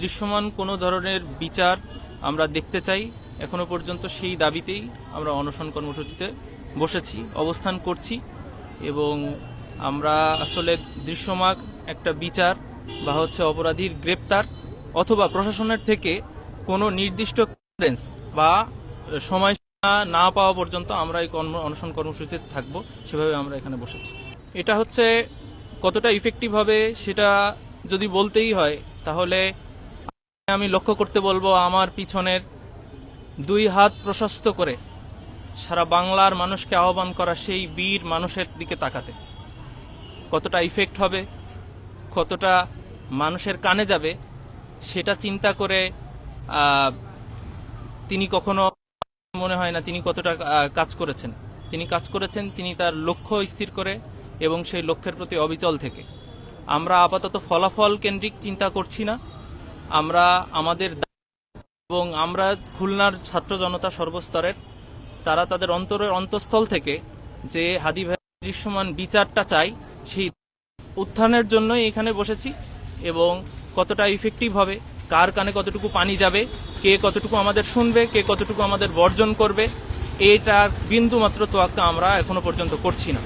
দৃশ্যমান কোনো ধরনের বিচার আমরা দেখতে চাই, এখনও পর্যন্ত সেই দাবিতেই আমরা অনশন কর্মসূচিতে বসেছি, অবস্থান করছি এবং আমরা আসলে দৃশ্যমান একটা বিচার বা হচ্ছে অপরাধীর গ্রেপ্তার অথবা প্রশাসনের থেকে কোনো নির্দিষ্ট clearance বা সময় না পাওয়া পর্যন্ত আমরা এই কর্ম, অনশন কর্মসূচিতে থাকব, সেভাবে আমরা এখানে বসেছি। এটা হচ্ছে কতটা ইফেক্টিভ হবে সেটা যদি বলতেই হয়, তাহলে আমি লক্ষ্য করতে বলব আমার পিছনের দুই হাত প্রশস্ত করে সারা বাংলার মানুষকে আহ্বান করা সেই বীর মানুষের দিকে তাকাতে। কতটা ইফেক্ট হবে, কতটা মানুষের কানে যাবে, সেটা চিন্তা করে তিনি কখনো মনে হয় না তিনি কতটা কাজ করেছেন। তিনি কাজ করেছেন, তিনি তার লক্ষ্য স্থির করে এবং সেই লক্ষ্যের প্রতি অবিচল থেকে। আমরা আপাতত ফলাফল কেন্দ্রিক চিন্তা করছি না। আমরা আমাদের এবং আমরা খুলনার ছাত্র জনতা সর্বস্তরের, তারা তাদের অন্তরের অন্তঃস্থল থেকে যে হাদি ভাই দৃশ্যমান বিচারটা চাই, সেই উত্থানের জন্যই এখানে বসেছি এবং কতটা ইফেক্টিভ হবে, কার কানে কতটুকু পানি যাবে, কে কতটুকু আমাদের শুনবে, কে কতটুকু আমাদের বর্জন করবে, এটার বিন্দু মাত্র তোয়াক্কা আমরা এখনও পর্যন্ত করছি না।